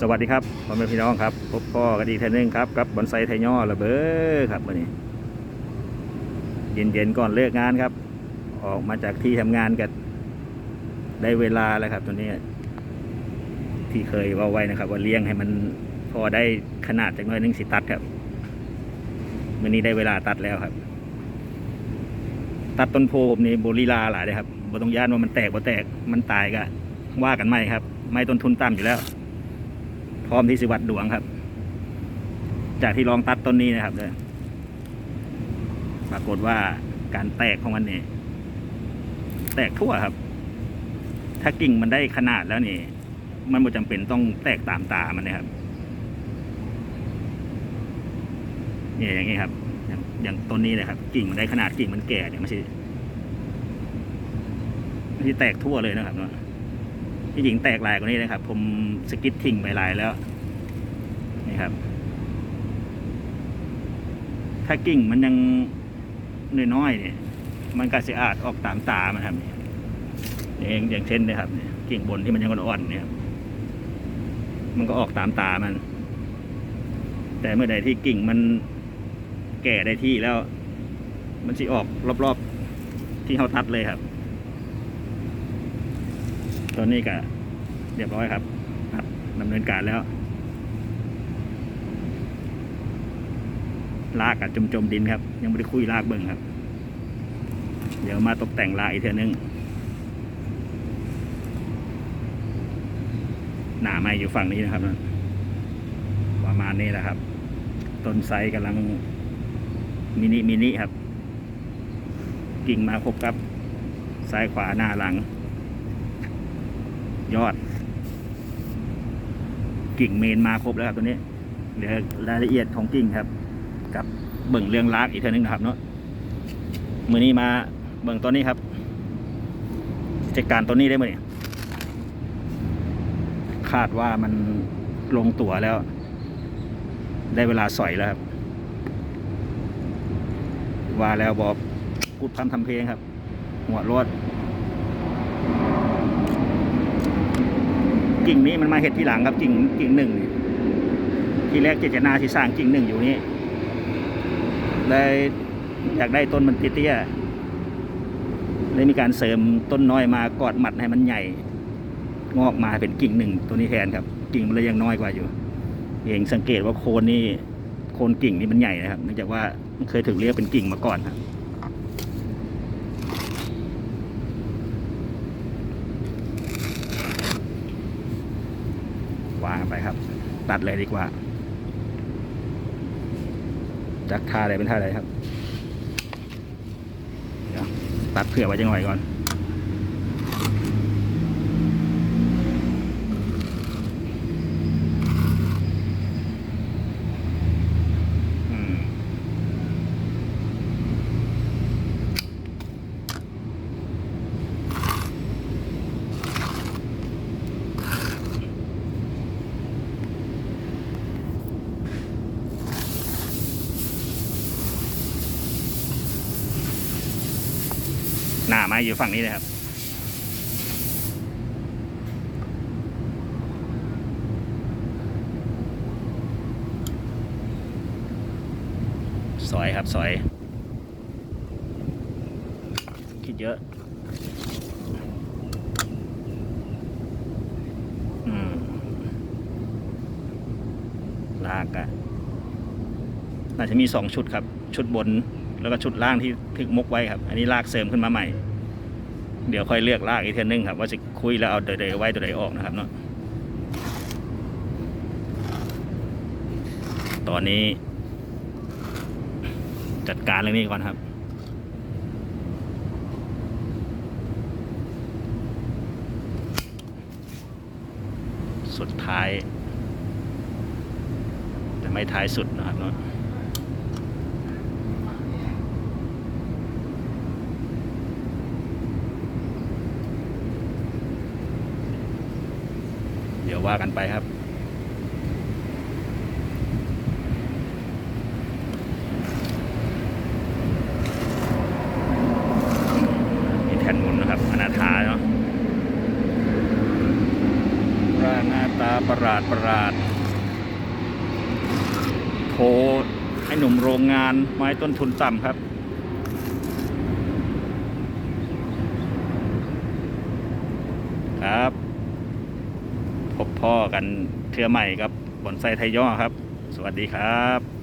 สวัสดีครับพ่อแม่พี่น้องครับ พบพ่อกันอีกท่านหนึงครับ กับบอนไซไทยย่อระเบ้อครับวันนี้ เย็นๆก่อนเลิกงานครับ ออกมาจากที่ทำงานกันได้เวลาแล้วครับ ตัวนี้ ที่เคยว่าไว้นะครับ ว่าเลี้ยงให้มันพอได้ขนาดจากน้อยหนึงสิตัดครับวันนี้ได้เวลาตัดแล้วครับ ตัดต้นโพผมนี่โบลีลาหลายเลยครับบ่ต้องย่านว่ามันแตกบ่แตกมันตายก็ว่ากันไม่ครับ ไม่ต้นทุนต่ำอยู่แล้ว พร้อมที่สิวัดดวงครับ จากที่ลองตัดต้นนี้นะครับเนี่ยปรากฏว่าการแตกของมันเนี่ยแตกทั่วครับ ถ้ากิ่งมันได้ขนาดแล้วนี่ มันไม่จำเป็นต้องแตกตามตามันนะครับเนี่ยอย่างนี้ครับ อย่างอย่างต้นนี้เลยครับ กิ่งมันได้ขนาดกิ่งมันแก่เนี่ยมันสิมันสิแตกทั่วเลยนะครับเนาะ ที่จริงแตกหลายกว่านี้นะครับ ผมสกิดทิ้งไปลายแล้วนี่ครับ ถ้ากิ่งมันยังน้อยๆเนี่ย มันก็จะอาจออกตามตามันครับอย่างอย่างเช่นนะครับกิ่งบนที่มันยังอ่อนๆเนี่ยมันก็ออกตามตามัน แต่เมื่อใดที่กิ่งมันแก่ได้ที่แล้ว มันจะออกรอบๆที่เขาตัดเลยครับ ตอนนี้ก็เรียบร้อยครับครับดำเนินการแล้ว ลากกับจมจมดินครับ ยังไม่ได้คุยลากเบิ่งครับ เดี๋ยวมาตกแต่งลากอีกเทีนึงหนาไม้อยู่ฝั่งนี้นะครับนะประมาณนี้แหละครับ ต้นไทรกำลังมินิมินิครับ กิ่งมาครบครับ ซ้ายขวาหน้าหลัง ยอด กิ่งเมนมาครบแล้วครับตัวนี้เหลือรายละเอียดของกิ่งครับ กับเบิ่งเรื่องลากอีกเท่านึงนะครับเนาะมือนี้มาเบิ่งตัวนี้ครับจัดการตัวนี้ได้ไหมเนี่ยคาดว่ามันลงตัวแล้ว ได้เวลาสอยแล้วครับ ว่าแล้วบอกพูดพันทำเพลงครับ หัวรถ กิ่งนี้มันมาเห็ดที่หลังครับกิ่งกิ่งหนึ่งนี่ทีแรกเจตนาที่สร้างกิ่งหนึ่งอยู่นี่เลยอยากได้ต้นมันเตี้ยๆเลยมีการเสริมต้นน้อยมากอดหมัดให้มันใหญ่ งอกมาเป็นกิ่งหนึ่งตัวนี้แทนครับ กิ่งมันเลยยังน้อยกว่าอยู่ เองสังเกตว่าโคนนี่โคนกิ่งนี่มันใหญ่นะครับเนื่องจากว่ามันเคยถูกเรียกเป็นกิ่งมาก่อนครับ วางไปครับ ตัดเลยดีกว่าจากท่าอะไรเป็นท่าอะไรครับตัดเผื่อไว้จังหน่อยก่อน อยู่ฝั่งนี้เลยครับซอยครับซอย คิดเยอะ อืม ลากอะน่าจะมีสองชุดครับ ชุดบนแล้วก็ชุดล่างที่ทึกมุกไว้ครับ อันนี้ลากเสริมขึ้นมาใหม่ เดี๋ยวค่อยเลือกลากอีกเทีนึงครับ ว่าจะคุยแล้วเอาเดยๆไว้ตัวใดออกนะครับเนาะตอนนี้ จัดการเรื่องนี้ก่อนครับสุดท้าย แต่ไม่ท้ายสุดนะครับเนาะเดี๋ยวว่ากันไปครับมีแผ่นหมุนนะครับอนาถาเนาะร่างหน้าาตาประหลาดประหลาดโทรให้หนุ่มโรงงานไม้ต้นทุนต่ำครับครับ พบพ่อกันเทือใหม่ครับบอนไซไทยย่อครับ สวัสดีครับ